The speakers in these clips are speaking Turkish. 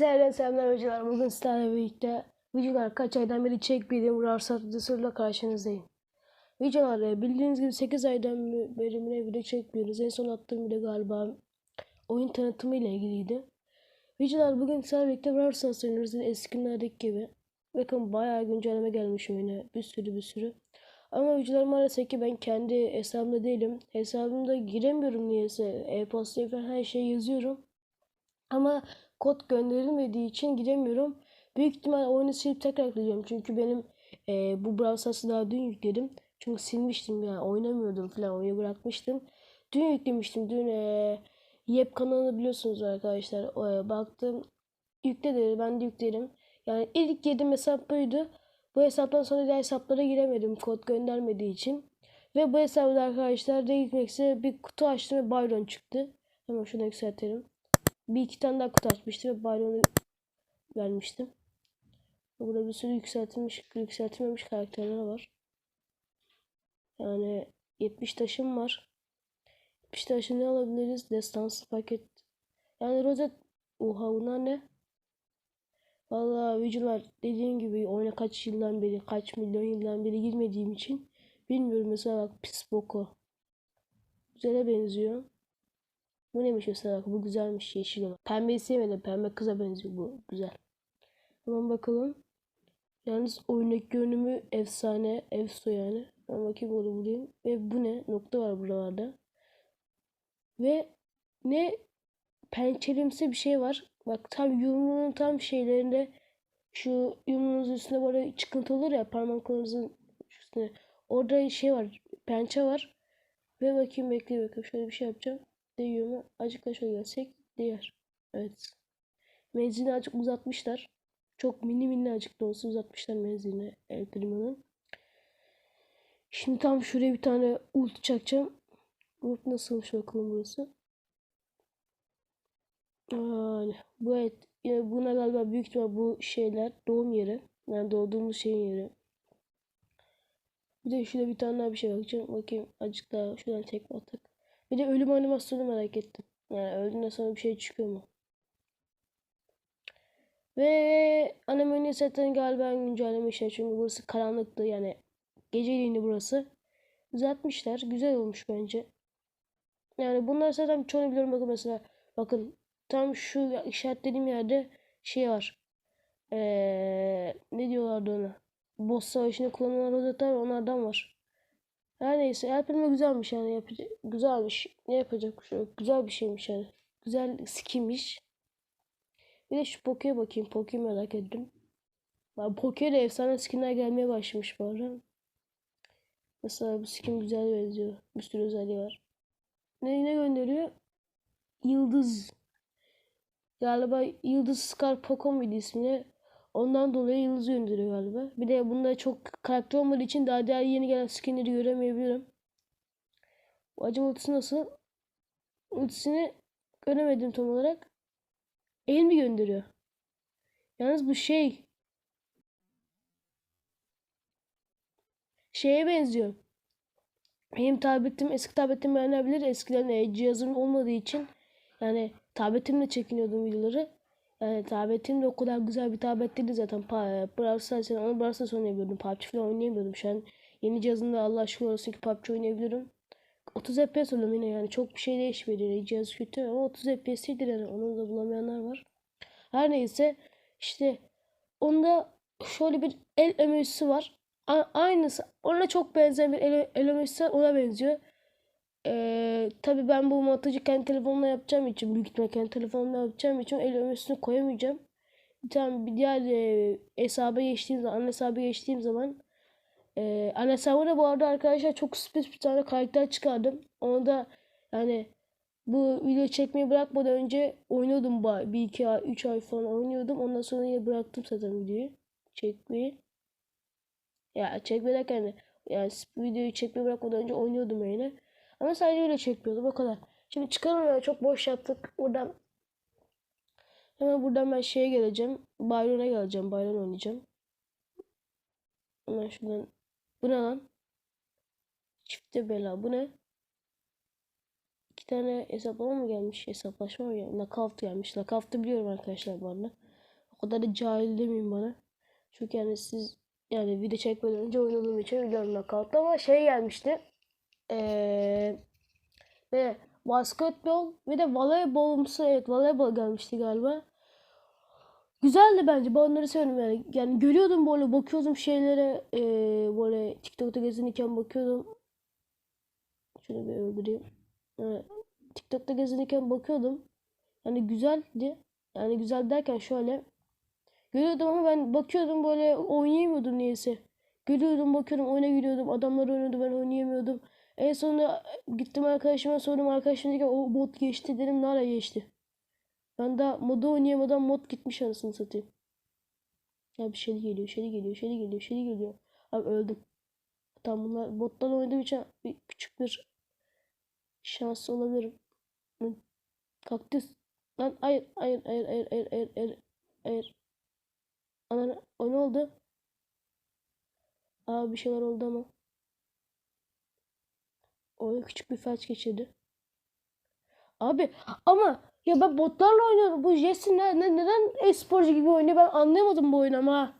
Hepinize selamlar hocalar. Bugün sizlerle birlikte videolar kaç aydan beri çekmediğim Rarsat videosuyla karşınızdayım. Videolar bildiğiniz gibi 8 aydan beri mi ne video çekmiyoruz. En son attığım video galiba oyun tanıtımı ile ilgiliydi. Videolar bugün sizlerle birlikte Rarsat oynuyoruz. Eski günlerdeki gibi. Bakın bayağı güncelleme gelmiş oyuna. Bir sürü bir sürü. Ama videolar maalesef ki ben kendi hesabımda değilim. Hesabımda giremiyorum niyeyse. E-postaya falan her şeyi yazıyorum. Ama kod gönderilmediği için giremiyorum. Büyük ihtimal oyunu silip tekrar yükleyeceğim. Çünkü benim e, bu Brawl Stars'ı daha dün yükledim. Çünkü silmiştim ya oynamıyordum falan oyunu bırakmıştım. Dün yüklemiştim. Dün e, Yep kanalını biliyorsunuz arkadaşlar. E, baktım yükle dedi. Ben de yüklerim. Yani ilk girdiğim hesap buydu. Bu hesaptan sonra diğer hesaplara giremedim kod göndermediği için. Ve bu hesapta arkadaşlar ilk Max'e bir kutu açtım ve Byron çıktı. Hemen şunu yükseltelim. Bir iki tane daha kutu açmıştım ve Byron'u vermiştim. Burada bir sürü yükseltilmiş, yükseltilmemiş karakterler var. Yani 70 taşım var. 70 taşı ne alabiliriz? Destansı paket. Yani rozet. Oha bunlar ne? Vallahi videolar dediğim gibi oyuna kaç yıldan beri, kaç milyon yıldan beri girmediğim için bilmiyorum. Mesela bak pis boko. Güzele benziyor. Bu neymiş mesela bak bu güzelmiş yeşil olan. Pembeyi sevmedim. Pembe kıza benziyor bu güzel. Hemen bakalım. Yalnız oyundaki görünümü efsane. Efso yani. Ben bakayım onu bulayım. Ve bu ne? Nokta var buralarda. Ve ne pençelimsi bir şey var. Bak tam yumruğun tam şeylerinde şu yumruğunuzun üstünde böyle çıkıntı olur ya parmaklarınızın üstüne. Orada şey var. Pençe var. Ve bakayım bekle bakayım. Şöyle bir şey yapacağım. Değiyor mu? Azıcık da şöyle değer. Evet. Menzilini azıcık uzatmışlar. Çok mini mini azıcık da olsa uzatmışlar menzilini El Primo'nun. Şimdi tam şuraya bir tane ulti çakacağım. Ult nasılmış bakalım burası. Yani bu evet. Yani buna galiba büyük ihtimal bu şeyler doğum yeri. Yani doğduğumuz şeyin yeri. Bir de şurada bir tane daha bir şey bakacağım. Bakayım azıcık daha şuradan tekme atak. Bir de ölüm animasyonu merak ettim. Yani öldüğünden sonra bir şey çıkıyor mu? Ve anime setlerin galiba güncellemişler. Çünkü burası karanlıktı. Yani geceliğinde burası. Düzeltmişler. Güzel olmuş bence. Yani bunlar zaten çoğunu biliyorum. Bakın mesela. Bakın tam şu işaretlediğim yerde şey var. Ee, ne diyorlardı ona? Boss savaşında kullanılan rozetler onlardan var. Her neyse El Primo güzelmiş yani yapacak güzelmiş. Ne yapacak bir şey. Güzel bir şeymiş yani. Güzel skinmiş. Bir de şu Poke'ye bakayım. Poke'yi merak ettim. Ben Poke'de efsane skinler gelmeye başlamış bu ara. Mesela bu skin güzel benziyor. Bir sürü özelliği var. Ne, ne gönderiyor? Yıldız. Galiba Yıldız Scar Poco muydu ismini? Ondan dolayı Yıldız gönderiyor galiba. Bir de bunda çok karakter olmadığı için daha diğer yeni gelen skinleri göremeyebilirim. Bu acaba ultisi nasıl? Ultisini göremedim tam olarak. El mi gönderiyor? Yalnız bu şey şeye benziyor. Benim tabletim eski tabletim beğenebilir. Eskiden e, cihazım olmadığı için yani tabletimle çekiniyordum videoları. Yani tabletim de o kadar güzel bir tablet değildi zaten. Pa Brawl Stars yani onu Brawl Stars oynayabiliyordum. PUBG falan oynayamıyordum. Şu an yeni cihazımda Allah aşkına olsun ki PUBG oynayabiliyorum. 30 FPS oluyorum yine yani çok bir şey değişmedi. Yani cihaz kötü ama 30 FPS'dir yani onu da bulamayanlar var. Her neyse işte onda şöyle bir el emojisi var. A aynısı ona çok benzeyen bir el, el emojisi ona benziyor. Ee, tabii ben bu montajı kendi telefonumla yapacağım için büyük ihtimalle kendi telefonumla yapacağım için el emojisini koyamayacağım. Bir tane bir diğer e, hesaba geçtiğim zaman, ana hesaba geçtiğim zaman ee, ana hesabına bu arada arkadaşlar çok spesifik bir tane karakter çıkardım. Onu da yani bu video çekmeyi bırakmadan önce oynuyordum bir iki ay, üç ay falan oynuyordum. Ondan sonra yine bıraktım zaten videoyu çekmeyi. Ya çekme derken yani videoyu çekmeyi bırakmadan önce oynuyordum yine. Ama sadece öyle çekmiyordum o kadar. Şimdi çıkalım ya çok boş yaptık. Buradan hemen buradan ben şeye geleceğim. Byron'a geleceğim. Byron oynayacağım. Hemen şuradan bu ne lan? Çifte bela. Bu ne? iki tane hesaplama mı gelmiş? Hesaplaşma mı gelmiş? Knockout gelmiş. Knockout'u biliyorum arkadaşlar bu arada. O kadar da cahil demeyin bana. Çünkü yani siz yani video çekmeden önce oynadığım için biliyorum Knockout'u ama şey gelmişti. Eee ve basketbol ve de voleybolumsu evet voleybol gelmişti galiba. Güzeldi bence. Ben onları seviyorum yani. Yani görüyordum böyle bakıyordum şeylere eee, böyle TikTok'ta gezinirken bakıyordum. Şunu bir öldüreyim. Evet. TikTok'ta gezinirken bakıyordum. Yani güzeldi. Yani güzel derken şöyle. Görüyordum ama ben bakıyordum böyle oynayamıyordum niyeyse. Görüyordum bakıyordum oyuna giriyordum. Adamlar oynuyordu ben oynayamıyordum. En sonunda gittim arkadaşıma sordum. Arkadaşım dedi ki o bot geçti dedim. Ne ara geçti? Ben daha moda oynayamadan mod gitmiş anasını satayım. Ya bir şey geliyor, şey geliyor, şey geliyor, şey geliyor. Abi öldüm. Tam bunlar bottan oynadığım için bir küçük bir şans olabilirim. Hı. Kaktüs. Lan hayır, hayır, hayır, hayır, hayır, hayır, hayır, hayır. Ana, o ne oldu? Aa bir şeyler oldu ama. O küçük bir felç geçirdi. Abi ama ya ben botlarla oynuyorum. Bu Jesse ne, ne- neden e-sporcu gibi oynuyor ben anlayamadım bu oyunu ama.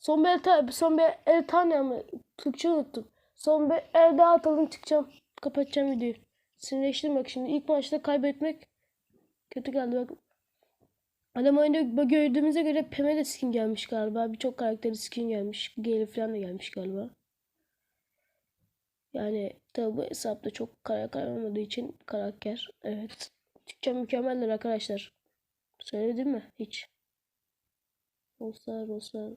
Son bir el, son bir el tane mı? Türkçe unuttum. Son bir el daha atalım çıkacağım. Kapatacağım videoyu. Sinirleştim bak şimdi. ilk maçta kaybetmek kötü geldi bak. Adam oyunda gördüğümüze göre Pem'e de skin gelmiş galiba. Birçok karakteri skin gelmiş. Gale falan da gelmiş galiba. Yani tabi bu hesapta çok karakter olmadığı için karakter. Evet. Türkçe mükemmeldir arkadaşlar. Söyledim mi? Hiç. Olsa olsa.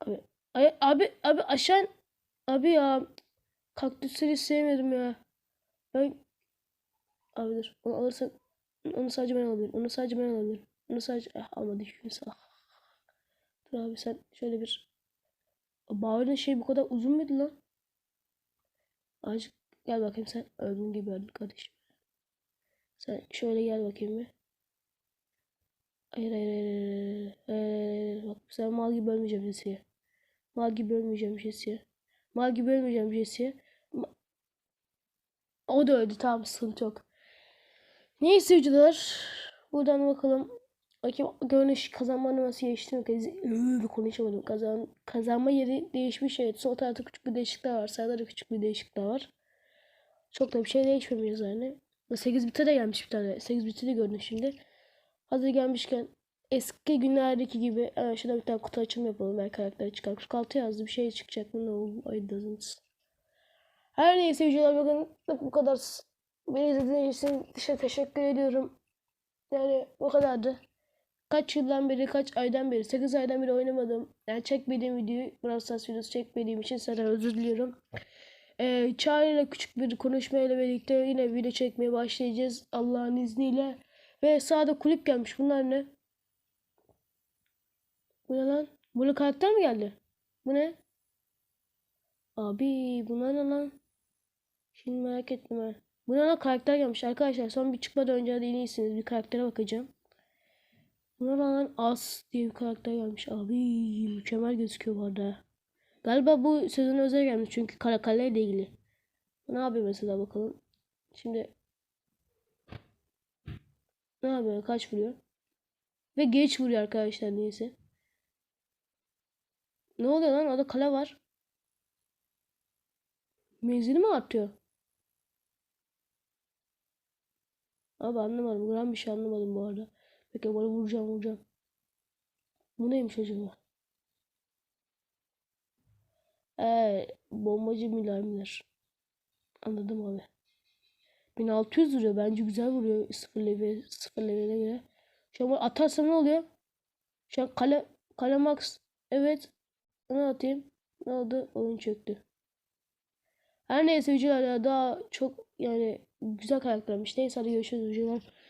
Abi, ay, abi, abi aşağı abi ya kaktüsleri sevmedim ya. Ben abi dur onu alırsak onu sadece ben alabilirim. Onu sadece ben alabilirim. Onu sadece ah, almadı. Ah. Dur abi sen şöyle bir Bağırın şey bu kadar uzun muydu lan? Azıcık gel bakayım sen öldün gibi öldün kardeşim. Sen şöyle gel bakayım bir. Hayır hayır hayır hayır. hayır. Bak sen mal gibi ölmeyeceğim Jesse'ye. Mal gibi ölmeyeceğim Jesse'ye. Mal gibi ölmeyeceğim Jesse'ye. O da öldü tamam sıkıntı yok. Neyse videolar. Buradan bakalım. Bakayım görünüş kazanma geçti mi? Kaz- Iıı, konuşamadım. Kazan, kazanma yeri değişmiş evet. Sol tarafta küçük bir değişiklik var. Sağda da küçük bir değişiklik var. Çok da bir şey değişmemiş yani. 8 bite de gelmiş bir tane. 8 biti de gördüm şimdi. Hazır gelmişken eski günlerdeki gibi hemen şurada bir tane kutu açılımı yapalım. Belki karakter çıkar. 46 yazdı bir şey çıkacak mı? No, I doesn't. Her neyse videolar bakın bu kadar. Beni izlediğiniz için teşekkür ediyorum. Yani bu kadardı. Kaç yıldan beri, kaç aydan beri, 8 aydan beri oynamadım. Yani çekmediğim videoyu, Brawl Stars videosu çekmediğim için sizden özür diliyorum. Ee, Çağrı ile küçük bir konuşmayla birlikte yine video çekmeye başlayacağız Allah'ın izniyle. Ve sağda kulüp gelmiş. Bunlar ne? Bu ne lan? Böyle karakter mi geldi? Bu ne? Abi bunlar ne lan? Şimdi merak ettim ha. Bu ne lan karakter gelmiş arkadaşlar. Son bir çıkmadan önce de en iyisiniz. Bir karaktere bakacağım. Buna rağmen As diye bir karakter gelmiş. Abi mükemmel gözüküyor bu arada. Galiba bu sezon özel gelmiş çünkü Karakale ile ilgili. Ne yapıyor mesela bakalım. Şimdi ne yapıyor? Kaç vuruyor? Ve geç vuruyor arkadaşlar neyse. Ne oluyor lan? Orada kale var. Menzili mi artıyor? Abi anlamadım. Gram bir şey anlamadım bu arada. Peki böyle vuracağım vuracağım. Bu neymiş acaba? Eee bombacı Miller Miller. Anladım abi. 1600 vuruyor. Bence güzel vuruyor. 0 level, 0 level'e göre. Şu an böyle atarsam ne oluyor? Şu an kale, kale max. Evet. Ne atayım? Ne oldu? Oyun çöktü. Her neyse videolar daha çok yani güzel karaktermiş. Neyse hadi görüşürüz videolar.